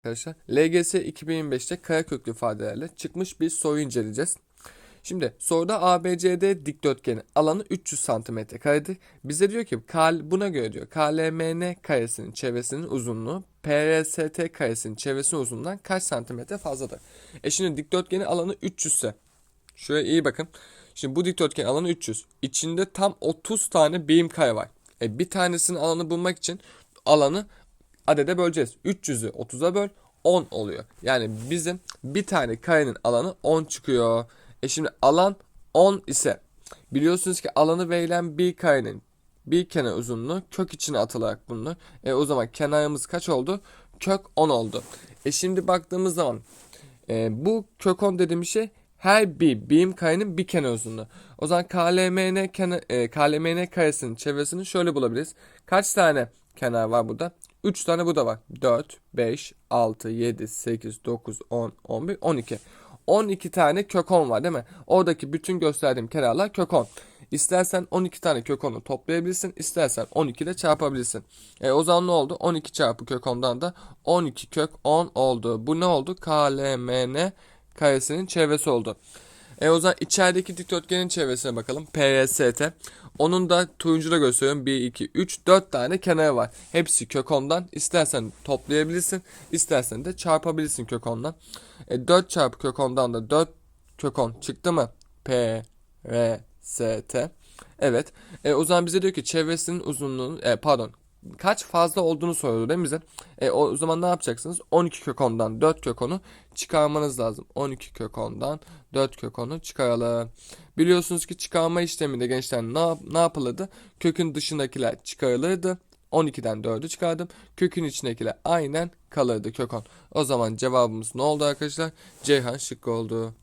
arkadaşlar. LGS 2025'te kareköklü ifadelerle çıkmış bir soru inceleyeceğiz. Şimdi soruda ABCD dikdörtgeni alanı 300 cm karedir. Bize diyor ki buna göre diyor KLMN karesinin çevresinin uzunluğu PRST karesinin çevresinin uzunluğundan kaç santimetre fazladır? E şimdi dikdörtgenin alanı 300 ise şuraya iyi bakın. Şimdi bu dikdörtgen alanı 300. İçinde tam 30 tane birim kare var. E bir tanesinin alanı bulmak için alanı adede böleceğiz. 300'ü 30'a böl 10 oluyor. Yani bizim bir tane karenin alanı 10 çıkıyor. E şimdi alan 10 ise biliyorsunuz ki alanı verilen bir karenin bir kenar uzunluğu kök içine atılarak bulunur. E o zaman kenarımız kaç oldu? Kök 10 oldu. E şimdi baktığımız zaman e, bu kök 10 dediğim şey her bir birim karenin bir kenar uzunluğu. O zaman KLMN, kenar, e, KLMN karesinin çevresini şöyle bulabiliriz. Kaç tane kenar var burada? 3 tane burada var. 4, 5, 6, 7, 8, 9, 10, 11, 12. 12 tane kök 10 var değil mi? Oradaki bütün gösterdiğim kenarlar kök 10. İstersen 12 tane kök 10'u toplayabilirsin. istersen 12 ile çarpabilirsin. E o zaman ne oldu? 12 çarpı kök 10'dan da 12 kök 10 oldu. Bu ne oldu? KLMN karesinin çevresi oldu. E o zaman içerideki dikdörtgenin çevresine bakalım. PRST. Onun da turuncuda gösteriyorum. 1, 2, 3, 4 tane kenarı var. Hepsi kök 10'dan. İstersen toplayabilirsin. istersen de çarpabilirsin kök 10'dan. E 4 çarpı kök 10'dan da 4 kök 10 çıktı mı? P, R, S, T. Evet. E, o zaman bize diyor ki çevresinin uzunluğunu e, pardon kaç fazla olduğunu soruyor değil mi bize? E, o zaman ne yapacaksınız? 12 kök 10'dan 4 kök 10'u çıkarmanız lazım. 12 kök 10'dan 4 kök 10'u çıkaralım. Biliyorsunuz ki çıkarma işleminde gençler ne, ne yapılırdı? Kökün dışındakiler çıkarılırdı. 12'den 4'ü çıkardım. Kökün içindekiler aynen kalırdı kök 10. O zaman cevabımız ne oldu arkadaşlar? Ceyhan şıkkı oldu.